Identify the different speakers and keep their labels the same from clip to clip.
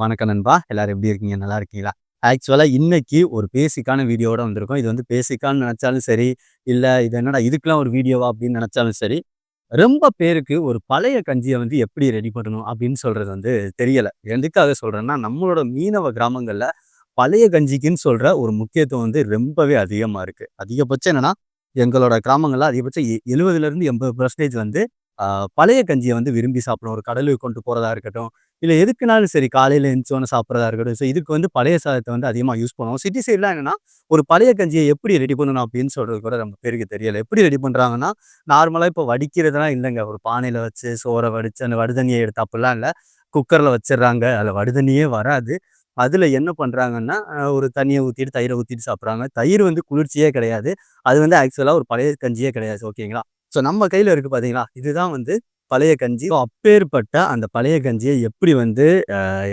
Speaker 1: வணக்கம் நண்பா எல்லாரும் எப்படி இருக்கீங்க நல்லா இருக்கீங்களா ஆக்சுவலாக இன்னைக்கு ஒரு பேசிக்கான வீடியோட வந்திருக்கோம் இது வந்து பேசிக்கான்னு நினச்சாலும் சரி இல்லை இது என்னடா இதுக்கெலாம் ஒரு வீடியோவா அப்படின்னு நினச்சாலும் சரி ரொம்ப பேருக்கு ஒரு பழைய கஞ்சியை வந்து எப்படி ரெடி பண்ணணும் அப்படின்னு சொல்கிறது வந்து தெரியலை எதுக்காக சொல்கிறேன்னா நம்மளோட மீனவ கிராமங்களில் பழைய கஞ்சிக்குன்னு சொல்கிற ஒரு முக்கியத்துவம் வந்து ரொம்பவே அதிகமாக இருக்குது அதிகபட்சம் என்னென்னா எங்களோட கிராமங்களில் அதிகபட்சம் எழுபதுலேருந்து எண்பது பர்சன்டேஜ் வந்து பழைய கஞ்சியை வந்து விரும்பி சாப்பிடும் ஒரு கடலுக்கு கொண்டு போகிறதா இருக்கட்டும் இல்லை எதுக்குனாலும் சரி காலையில் எழுந்தோன்னு சாப்பிட்றதா இருக்கட்டும் ஸோ இதுக்கு வந்து பழைய சாதத்தை வந்து அதிகமாக யூஸ் பண்ணுவோம் சிட்டி சைட்லாம் என்னென்னா ஒரு பழைய கஞ்சியை எப்படி ரெடி பண்ணணும் அப்படின்னு சொல்கிறது கூட நம்ம பேருக்கு தெரியலை எப்படி ரெடி பண்ணுறாங்கன்னா நார்மலாக இப்போ வடிக்கிறதுலாம் இல்லைங்க ஒரு பானையில் வச்சு சோறை வடித்து அந்த வடுதண்ணியை எடுத்து அப்படிலாம் இல்லை குக்கரில் வச்சிடுறாங்க அதில் வடுதண்ணியே வராது அதில் என்ன பண்ணுறாங்கன்னா ஒரு தண்ணியை ஊற்றிட்டு தயிரை ஊற்றிட்டு சாப்பிட்றாங்க தயிர் வந்து குளிர்ச்சியே கிடையாது அது வந்து ஆக்சுவலாக ஒரு பழைய கஞ்சியே கிடையாது ஓகேங்களா ஸோ நம்ம கையில் இருக்குது பார்த்தீங்களா இதுதான் வந்து பழைய கஞ்சி அப்பேற்பட்ட அந்த பழைய கஞ்சியை எப்படி வந்து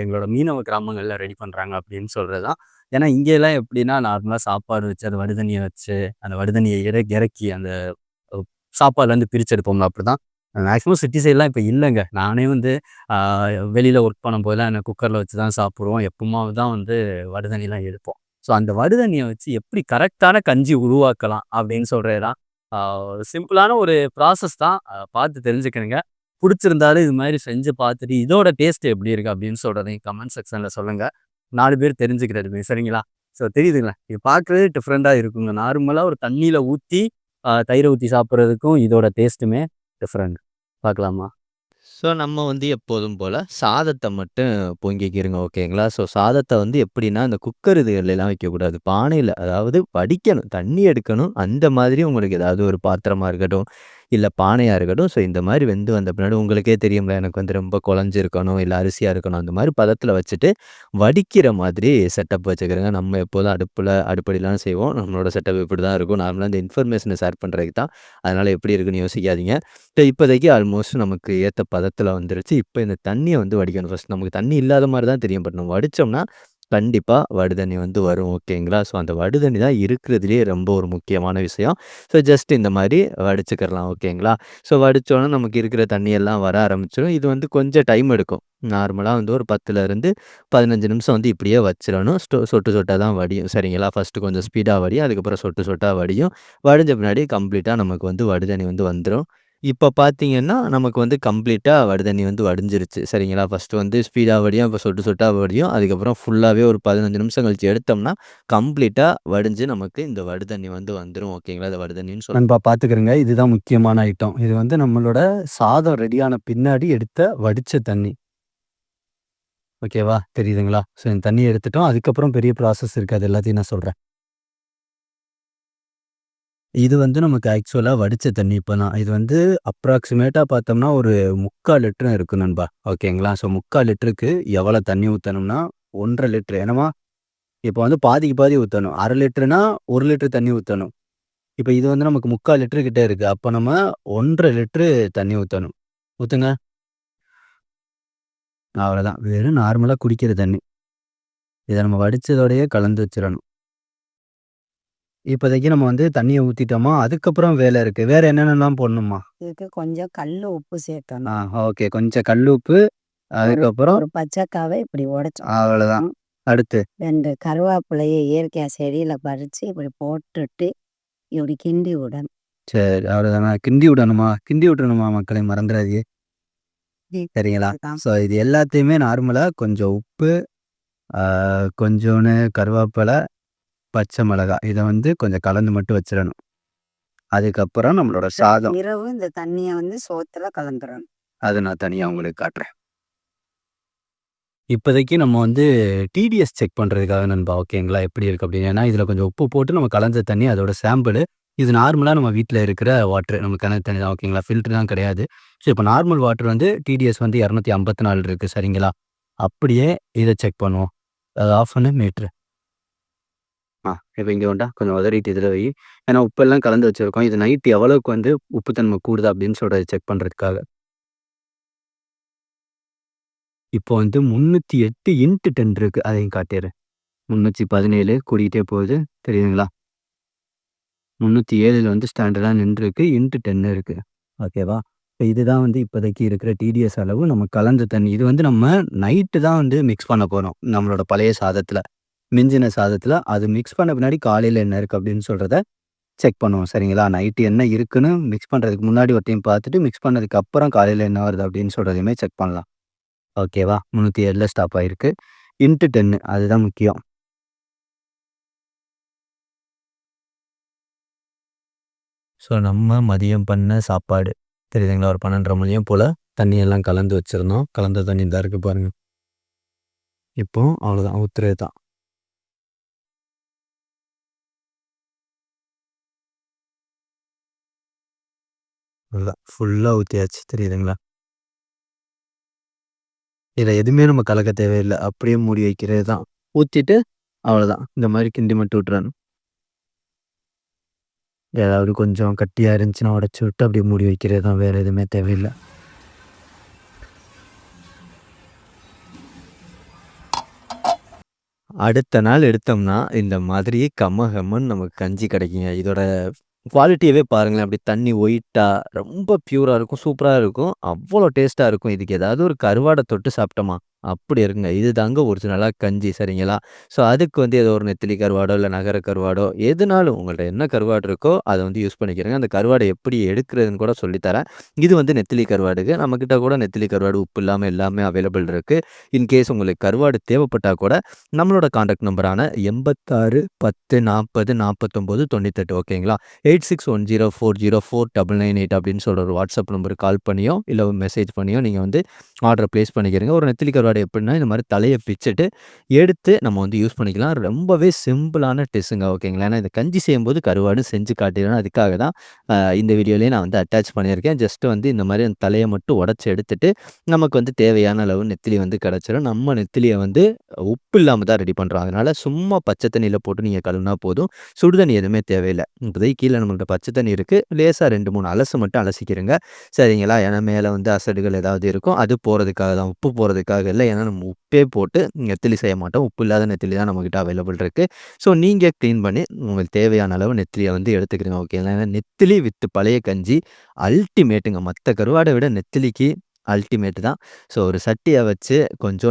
Speaker 1: எங்களோட மீனவ கிராமங்களில் ரெடி பண்ணுறாங்க அப்படின்னு சொல்கிறது தான் ஏன்னா இங்கேலாம் எப்படின்னா நார்மலாக சாப்பாடு வச்சு அந்த வடுதண்ணியை வச்சு அந்த வடுதண்ணியை இற இறக்கி அந்த சாப்பாடுலேருந்து பிரிச்செடுப்போம்ல அப்படி தான் மேக்ஸிமம் சிட்டி சைட்லாம் இப்போ இல்லைங்க நானே வந்து வெளியில் ஒர்க் பண்ணும் போதெல்லாம் என்ன குக்கரில் வச்சு தான் சாப்பிடுவோம் எப்போமாவது தான் வந்து வடுதண்ணிலாம் எடுப்போம் ஸோ அந்த வடுதண்ணியை வச்சு எப்படி கரெக்டான கஞ்சி உருவாக்கலாம் அப்படின்னு சொல்கிறது தான் சிம்பிளான ஒரு ப்ராசஸ் தான் பார்த்து தெரிஞ்சுக்கணுங்க பிடிச்சிருந்தாலும் இது மாதிரி செஞ்சு பார்த்துட்டு இதோட டேஸ்ட் எப்படி இருக்குது அப்படின்னு சொல்கிறதையும் கமெண்ட் செக்ஷனில் சொல்லுங்கள் நாலு பேர் தெரிஞ்சுக்கிறது சரிங்களா ஸோ தெரியுதுங்களா இது பார்க்குறது டிஃப்ரெண்ட்டாக இருக்குங்க நார்மலாக ஒரு தண்ணியில் ஊற்றி தயிரை ஊற்றி சாப்பிட்றதுக்கும் இதோட டேஸ்ட்டுமே டிஃப்ரெண்ட் பார்க்கலாமா ஸோ நம்ம வந்து எப்போதும் போல் சாதத்தை மட்டும் பொங்கிக்கிருங்க ஓகேங்களா ஸோ சாதத்தை வந்து எப்படின்னா இந்த குக்கர் இதுகள்லாம் வைக்கக்கூடாது பானையில் அதாவது வடிக்கணும் தண்ணி எடுக்கணும் அந்த மாதிரி உங்களுக்கு ஏதாவது ஒரு பாத்திரமாக இருக்கட்டும் இல்லை பானையாக இருக்கட்டும் ஸோ இந்த மாதிரி வெந்து வந்த பின்னாடி உங்களுக்கே தெரியும்ல எனக்கு வந்து ரொம்ப குழஞ்சிருக்கணும் இல்லை அரிசியாக இருக்கணும் அந்த மாதிரி பதத்தில் வச்சுட்டு வடிக்கிற மாதிரி செட்டப் வச்சுக்கிறேங்க நம்ம எப்போதும் அடுப்பில் அடுப்படிலாம் செய்வோம் நம்மளோட செட்டப் இப்படி தான் இருக்கும் நார்மலாக இந்த இன்ஃபர்மேஷனை ஷேர் பண்ணுறதுக்கு தான் அதனால் எப்படி இருக்குன்னு யோசிக்காதீங்க ஸோ இப்போதைக்கு ஆல்மோஸ்ட் நமக்கு ஏற்ற பதத்தில் வந்துருச்சு இப்போ இந்த தண்ணியை வந்து வடிக்கணும் ஃபஸ்ட் நமக்கு தண்ணி இல்லாத மாதிரி தான் தெரியும் பட் நம்ம வடித்தோம்னா கண்டிப்பாக வடுதண்ணி வந்து வரும் ஓகேங்களா ஸோ அந்த வடுதண்ணி தான் இருக்கிறதுலே ரொம்ப ஒரு முக்கியமான விஷயம் ஸோ ஜஸ்ட் இந்த மாதிரி வடிச்சுக்கிறலாம் ஓகேங்களா ஸோ வடித்தோன்னே நமக்கு இருக்கிற தண்ணியெல்லாம் வர ஆரம்பிச்சிடும் இது வந்து கொஞ்சம் டைம் எடுக்கும் நார்மலாக வந்து ஒரு பத்துலேருந்து பதினஞ்சு நிமிஷம் வந்து இப்படியே வச்சிடணும் ஸ்டோ சொட்டு சொட்டாக தான் வடியும் சரிங்களா ஃபஸ்ட்டு கொஞ்சம் ஸ்பீடாக வடியும் அதுக்கப்புறம் சொட்டு சொட்டாக வடியும் வடிஞ்ச பின்னாடி கம்ப்ளீட்டாக நமக்கு வந்து வடுதண்ணி வந்து வந்துடும் இப்போ பார்த்தீங்கன்னா நமக்கு வந்து கம்ப்ளீட்டாக வடிதண்ணி வந்து வடிஞ்சிருச்சு சரிங்களா ஃபஸ்ட்டு வந்து ஸ்பீடாக வடியும் இப்போ சொட்டு சொட்டாக வடியும் அதுக்கப்புறம் ஃபுல்லாகவே ஒரு பதினஞ்சு நிமிஷம் கழிச்சு எடுத்தோம்னா கம்ப்ளீட்டாக வடிஞ்சு நமக்கு இந்த வடுதண்ணி வந்து வந்துடும் ஓகேங்களா இந்த வடுதண்ணின்னு சொல்லி நண்பா பார்த்துக்கிறேங்க இதுதான் முக்கியமான ஐட்டம் இது வந்து நம்மளோட சாதம் ரெடியான பின்னாடி எடுத்த வடித்த தண்ணி ஓகேவா தெரியுதுங்களா ஸோ இந்த தண்ணி எடுத்துட்டோம் அதுக்கப்புறம் பெரிய ப்ராசஸ் இருக்குது அது எல்லாத்தையும் நான் சொல்கிறேன் இது வந்து நமக்கு ஆக்சுவலாக வடித்த தண்ணி இப்போ தான் இது வந்து அப்ராக்சிமேட்டாக பார்த்தோம்னா ஒரு முக்கால் லிட்டரும் இருக்குது நண்பா ஓகேங்களா ஸோ முக்கால் லிட்டருக்கு எவ்வளோ தண்ணி ஊற்றணும்னா ஒன்றரை லிட்டர் ஏன்னா இப்போ வந்து பாதிக்கு பாதி ஊற்றணும் அரை லிட்டருனா ஒரு லிட்டரு தண்ணி ஊற்றணும் இப்போ இது வந்து நமக்கு முக்கால் லிட்டரு கிட்டே இருக்குது அப்போ நம்ம ஒன்றரை லிட்டரு தண்ணி ஊற்றணும் ஊற்றுங்க அவ்வளோதான் வெறும் நார்மலாக குடிக்கிற தண்ணி இதை நம்ம வடித்ததோடையே கலந்து வச்சிடணும் இப்போதைக்கு நம்ம வந்து தண்ணியை ஊற்றிட்டோமா அதுக்கப்புறம் வேலை இருக்குது வேறு என்னென்னலாம் போடணுமா
Speaker 2: இதுக்கு கொஞ்சம் கல் உப்பு
Speaker 1: ஆ, ஓகே. கொஞ்சம் கல் உப்பு அதுக்கப்புறம்
Speaker 2: ஒரு பச்சைக்காவை இப்படி உடைச்சோம்.
Speaker 1: அவ்வளோதான். அடுத்து?
Speaker 2: ரெண்டு கருவேப்பிலைய இயற்கையாக செடியில் பறித்து இப்படி போட்டுட்டு, இப்படி கிண்டி விடணும்.
Speaker 1: சரி. அவ்வளோதானா? கிண்டி விடணுமா? கிண்டி விடணுமா மக்களை மறந்துறாதீங்க. சரிங்களா? ஸோ இது எல்லாத்தையுமே நார்மலாக கொஞ்சம் உப்பு, கொஞ்சோன்னு கருவேப்பிலை பச்சை மிளகா இதை வந்து கொஞ்சம் கலந்து மட்டும் வச்சிடணும் அதுக்கப்புறம் நம்மளோட சாதம்
Speaker 2: இரவு இந்த தண்ணியை வந்து சோத்துல கலந்துடணும்
Speaker 1: அதை நான் தனியாக உங்களுக்கு காட்டுறேன் இப்போதைக்கு நம்ம வந்து டிடிஎஸ் செக் பண்ணுறதுக்காக நண்பா ஓகேங்களா எப்படி இருக்குது அப்படின்னு ஏன்னா இதில் கொஞ்சம் உப்பு போட்டு நம்ம கலந்த தண்ணி அதோட சாம்பிள் இது நார்மலாக நம்ம வீட்டில் இருக்கிற வாட்ரு நம்ம கிணறு தண்ணி தான் ஓகேங்களா ஃபில்ட்ரு தான் கிடையாது ஸோ இப்போ நார்மல் வாட்ரு வந்து டிடிஎஸ் வந்து இரநூத்தி ஐம்பத்தி நாலு இருக்குது சரிங்களா அப்படியே இதை செக் பண்ணுவோம் அது ஆஃப் பண்ண மீட்ரு ஆ இப்போ இங்கே வந்துட்டா கொஞ்சம் வதறிட்டு இதில் போய் ஏன்னா உப்பெல்லாம் கலந்து வச்சுருக்கோம் இது நைட் எவ்வளவுக்கு வந்து உப்புத்தன்மை கூடுதா அப்படின்னு சொல்கிறத செக் பண்ணுறதுக்காக இப்போ வந்து முந்நூற்றி எட்டு இன்ட்டு டென் இருக்குது அதையும் காட்டிடுறேன் முந்நூற்றி பதினேழு கூடிக்கிட்டே போகுது தெரியுதுங்களா முந்நூற்றி ஏழில் வந்து ஸ்டாண்டர்டாக நின்றுருக்கு இன்ட்டு டென்னு இருக்குது ஓகேவா இப்போ இதுதான் வந்து இப்போதைக்கு இருக்கிற டிடிஎஸ் அளவு நம்ம கலந்த தண்ணி இது வந்து நம்ம நைட்டு தான் வந்து மிக்ஸ் பண்ண போகிறோம் நம்மளோட பழைய சாதத்தில் மிஞ்சின சாதத்தில் அது மிக்ஸ் பண்ண பின்னாடி காலையில் என்ன இருக்குது அப்படின்னு சொல்கிறத செக் பண்ணுவோம் சரிங்களா நைட்டு என்ன இருக்குன்னு மிக்ஸ் பண்ணுறதுக்கு முன்னாடி ஒரு டைம் பார்த்துட்டு மிக்ஸ் பண்ணதுக்கு அப்புறம் காலையில் என்ன வருது அப்படின்னு சொல்கிறதையுமே செக் பண்ணலாம் ஓகேவா முந்நூற்றி ஏழில் ஸ்டாப் ஆகிருக்கு இன்ட்டு டென்னு அதுதான் முக்கியம் ஸோ நம்ம மதியம் பண்ண சாப்பாடு தெரியுதுங்களா ஒரு பன்னெண்டரை மணியும் போல் தண்ணியெல்லாம் கலந்து வச்சுருந்தோம் கலந்த தண்ணி தான் இருக்குது பாருங்கள் இப்போது அவ்வளோதான் ஊத்துறது தான் அதுதான் ஃபுல்லாக ஊற்றியாச்சு தெரியுதுங்களா இதில் எதுவுமே நம்ம கலக்க தேவையில்லை அப்படியே மூடி வைக்கிறது தான் ஊற்றிட்டு அவ்வளோதான் இந்த மாதிரி கிண்டி மட்டும் விட்டுறணும் ஏதாவது கொஞ்சம் கட்டியாக இருந்துச்சுன்னா உடச்சி விட்டு அப்படியே மூடி வைக்கிறது தான் வேறு எதுவுமே தேவையில்லை அடுத்த நாள் எடுத்தோம்னா இந்த மாதிரி கம்மகம்மன் நமக்கு கஞ்சி கிடைக்குங்க இதோட குவாலிட்டியவே பாருங்களேன் அப்படி தண்ணி ஒயிட்டாக ரொம்ப ப்யூராக இருக்கும் சூப்பராக இருக்கும் அவ்வளோ டேஸ்ட்டாக இருக்கும் இதுக்கு ஏதாவது ஒரு கருவாடை தொட்டு சாப்பிட்டோமா அப்படி இருக்குங்க. இது தாங்க ஒரிஜினலா கஞ்சி சரிங்களா? ஸோ அதுக்கு வந்து ஏதோ ஒரு நெத்திலி கருவாடோ, இல்லை நகர கருவாடோ எதுனாலும் உங்கள்கிட்ட என்ன கருவாடு இருக்கோ அதை வந்து யூஸ் பண்ணிக்கிறங்க. அந்த கருவாடை எப்படி எடுக்கிறதுன்னு கூட சொல்லித்தரேன் தரேன். இது வந்து நெத்திலி கருவாடுங்க. நம்மக்கிட்ட கூட நெத்திலி கருவாடு உப்பு இல்லாமல் எல்லாமே அவைலபிள் இருக்குது இன்கேஸ் உங்களுக்கு கருவாடு தேவைப்பட்டால் கூட நம்மளோட காண்டாக்ட் நம்பரான எண்பத்தாறு பத்து நாற்பது நாற்பத்தொம்போது தொண்ணூத்தெட்டு ஓகேங்களா? Eight six one zero zero four four double eight அப்படின்னு சொல்கிற ஒரு வாட்ஸ்அப் நம்பருக்கு கால் பண்ணியோ, இல்லை மெசேஜ் பண்ணியோ நீங்கள் வந்து ஆர்டர் பிளேஸ் பண்ணிக்கிறீங்க. ஒரு நெத்திலி கருவாடு மெத்தடோட எப்படின்னா இந்த மாதிரி தலையை பிச்சுட்டு எடுத்து நம்ம வந்து யூஸ் பண்ணிக்கலாம் ரொம்பவே சிம்பிளான டெஸ்ட்டுங்க ஓகேங்களா ஏன்னா இந்த கஞ்சி செய்யும்போது கருவாடும் செஞ்சு காட்டிடணும் அதுக்காக தான் இந்த வீடியோலேயே நான் வந்து அட்டாச் பண்ணியிருக்கேன் ஜஸ்ட்டு வந்து இந்த மாதிரி அந்த தலையை மட்டும் உடச்சி எடுத்துட்டு நமக்கு வந்து தேவையான அளவு நெத்திலி வந்து கிடச்சிடும் நம்ம நெத்திலியை வந்து உப்பு இல்லாமல் தான் ரெடி பண்ணுறோம் அதனால் சும்மா பச்சை தண்ணியில் போட்டு நீங்கள் கழுவுனா போதும் சுடுதண்ணி எதுவுமே தேவையில்லை இப்போதைக்கு கீழே நம்மள்கிட்ட பச்சை தண்ணி இருக்குது லேசாக ரெண்டு மூணு அலசு மட்டும் அலசிக்கிறேங்க சரிங்களா ஏன்னா மேலே வந்து அசடுகள் ஏதாவது இருக்கும் அது போகிறதுக்காக தான் உப்பு போகிறதுக்காக இல்லை இல்லை ஏன்னா நம்ம உப்பே போட்டு நெத்திலி செய்ய மாட்டோம் உப்பு இல்லாத நெத்திலி தான் நம்மக்கிட்ட அவைலபிள் இருக்குது ஸோ நீங்கள் க்ளீன் பண்ணி உங்களுக்கு தேவையான அளவு நெத்திலியை வந்து எடுத்துக்கிறீங்க ஓகே ஏன்னா நெத்திலி வித்து பழைய கஞ்சி அல்டிமேட்டுங்க மற்ற கருவாடை விட நெத்திலிக்கு அல்டிமேட்டு தான் ஸோ ஒரு சட்டியை வச்சு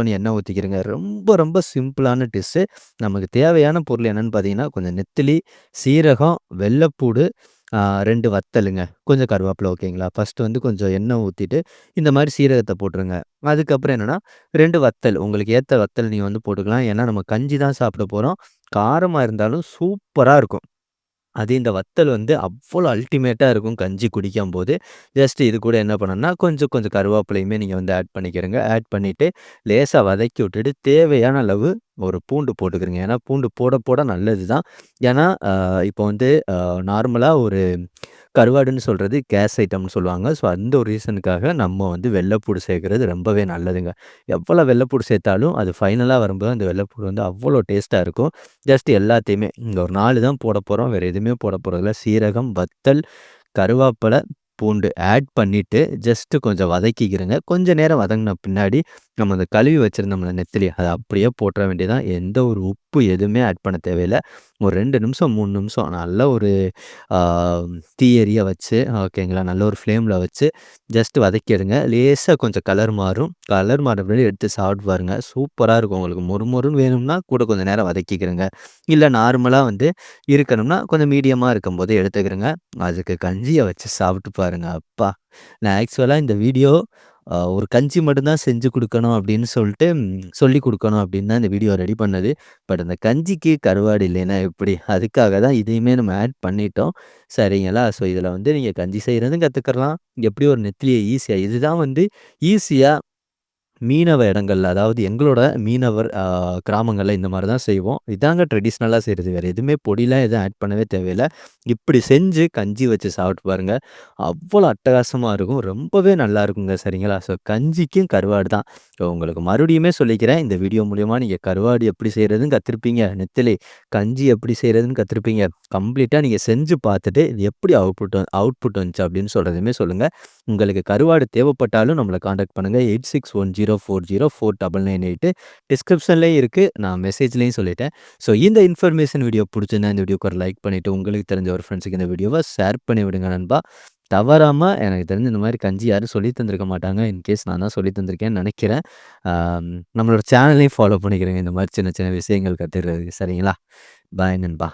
Speaker 1: நீ எண்ணெய் ஊற்றிக்கிறங்க ரொம்ப ரொம்ப சிம்பிளான டிஷ்ஷு நமக்கு தேவையான பொருள் என்னென்னு பார்த்தீங்கன்னா கொஞ்சம் நெத்திலி சீரகம் வெள்ளைப்பூடு ரெண்டு வத்தலுங்க கொஞ்சம் கருவேப்பிலை ஓகேங்களா ஃபஸ்ட்டு வந்து கொஞ்சம் எண்ணெய் ஊற்றிட்டு இந்த மாதிரி சீரகத்தை போட்டுருங்க அதுக்கப்புறம் என்னென்னா ரெண்டு வத்தல் உங்களுக்கு ஏற்ற வத்தல் நீங்கள் வந்து போட்டுக்கலாம் ஏன்னா நம்ம கஞ்சி தான் சாப்பிட போகிறோம் காரமாக இருந்தாலும் சூப்பராக இருக்கும் அது இந்த வத்தல் வந்து அவ்வளோ அல்டிமேட்டாக இருக்கும் கஞ்சி குடிக்கும் போது ஜஸ்ட் இது கூட என்ன பண்ணணும்னா கொஞ்சம் கொஞ்சம் கருவேப்பிலையுமே நீங்கள் வந்து ஆட் பண்ணிக்கிறங்க ஆட் பண்ணிவிட்டு லேசாக வதக்கி விட்டுட்டு தேவையான அளவு ஒரு பூண்டு போட்டுக்கிறங்க ஏன்னா பூண்டு போட போட நல்லது தான் ஏன்னா இப்போ வந்து நார்மலாக ஒரு கருவாடுன்னு சொல்கிறது கேஸ் ஐட்டம்னு சொல்லுவாங்க ஸோ அந்த ஒரு ரீசனுக்காக நம்ம வந்து வெள்ளைப்பூடு சேர்க்கறது ரொம்பவே நல்லதுங்க எவ்வளோ வெள்ளைப்பூடு சேர்த்தாலும் அது ஃபைனலாக வரும்போது அந்த வெள்ளைப்பூடு வந்து அவ்வளோ டேஸ்ட்டாக இருக்கும் ஜஸ்ட் எல்லாத்தையுமே இங்கே ஒரு நாலு தான் போட போகிறோம் வேறு எதுவுமே போட போகிறதில்ல சீரகம் வத்தல் கருவேப்பிலை பூண்டு ஆட் பண்ணிவிட்டு ஜஸ்ட்டு கொஞ்சம் வதக்கிக்கிறேங்க கொஞ்சம் நேரம் வதங்கின பின்னாடி நம்ம அந்த கழுவி வச்சுருந்தோம்ல நெத்திலி அதை அப்படியே போட்டுற வேண்டியதான் எந்த ஒரு உப்பு எதுவுமே ஆட் பண்ண தேவையில்லை ஒரு ரெண்டு நிமிஷம் மூணு நிமிஷம் நல்ல ஒரு தீயரியை வச்சு ஓகேங்களா நல்ல ஒரு ஃப்ளேமில் வச்சு ஜஸ்ட் வதக்கிடுங்க லேசாக கொஞ்சம் கலர் மாறும் கலர் மாற எடுத்து சாப்பிட்டு பாருங்க சூப்பராக இருக்கும் உங்களுக்கு மொறுமொறுன்னு வேணும்னா கூட கொஞ்சம் நேரம் வதக்கிக்கிறேங்க இல்லை நார்மலாக வந்து இருக்கணும்னா கொஞ்சம் மீடியமாக இருக்கும்போது எடுத்துக்கிறேங்க அதுக்கு கஞ்சியை வச்சு சாப்பிட்டு பாருங்க அப்பா நான் ஆக்சுவலாக இந்த வீடியோ ஒரு கஞ்சி மட்டும்தான் செஞ்சு கொடுக்கணும் அப்படின்னு சொல்லிட்டு சொல்லி கொடுக்கணும் அப்படின்னு தான் இந்த வீடியோ ரெடி பண்ணது பட் அந்த கஞ்சிக்கு கருவாடு இல்லைன்னா எப்படி அதுக்காக தான் இதையுமே நம்ம ஆட் பண்ணிட்டோம் சரிங்களா ஸோ இதில் வந்து நீங்கள் கஞ்சி செய்கிறதும் கற்றுக்கலாம் எப்படி ஒரு நெத்திலியை ஈஸியாக இதுதான் வந்து ஈஸியாக மீனவ இடங்கள்ல அதாவது எங்களோட மீனவர் கிராமங்களில் இந்த மாதிரி தான் செய்வோம் இதாங்க ட்ரெடிஷ்னலாக செய்கிறது வேறு எதுவுமே பொடிலாம் எதுவும் ஆட் பண்ணவே தேவையில்லை இப்படி செஞ்சு கஞ்சி வச்சு சாப்பிட்டு பாருங்கள் அவ்வளோ அட்டகாசமாக இருக்கும் ரொம்பவே நல்லா இருக்குங்க சரிங்களா ஸோ கஞ்சிக்கும் கருவாடு தான் உங்களுக்கு மறுபடியுமே சொல்லிக்கிறேன் இந்த வீடியோ மூலிமா நீங்கள் கருவாடு எப்படி செய்கிறதுன்னு கற்றுருப்பீங்க நெத்திலி கஞ்சி எப்படி செய்கிறதுன்னு கற்றுருப்பீங்க கம்ப்ளீட்டாக நீங்கள் செஞ்சு பார்த்துட்டு இது எப்படி அவுட்புட் அவுட்புட் வந்துச்சு அப்படின்னு சொல்கிறதுமே சொல்லுங்கள் உங்களுக்கு கருவாடு தேவைப்பட்டாலும் நம்மளை காண்டாக்ட் பண்ணுங்கள் eight six one zero zero four zero four double nine eight டிஸ்கிரிப்ஷன்லேயும் இருக்குது நான் மெசேஜ்லேயும் சொல்லிட்டேன் ஸோ இந்த இன்ஃபர்மேஷன் வீடியோ பிடிச்சிருந்தா இந்த வீடியோக்கு ஒரு லைக் பண்ணிவிட்டு உங்களுக்கு தெரிஞ்ச ஒரு ஃப்ரெண்ட்ஸுக்கு இந்த வீடியோவை ஷேர் பண்ணி விடுங்க நண்பா தவறாமல் எனக்கு தெரிஞ்சு இந்த மாதிரி கஞ்சி யாரும் சொல்லி தந்திருக்க மாட்டாங்க இன்கேஸ் நான் தான் சொல்லி தந்திருக்கேன்னு நினைக்கிறேன் நம்மளோட சேனலையும் ஃபாலோ பண்ணிக்கிறேங்க இந்த மாதிரி சின்ன சின்ன விஷயங்கள் கற்றுக்கிறது சரிங்களா பாய் நண்பா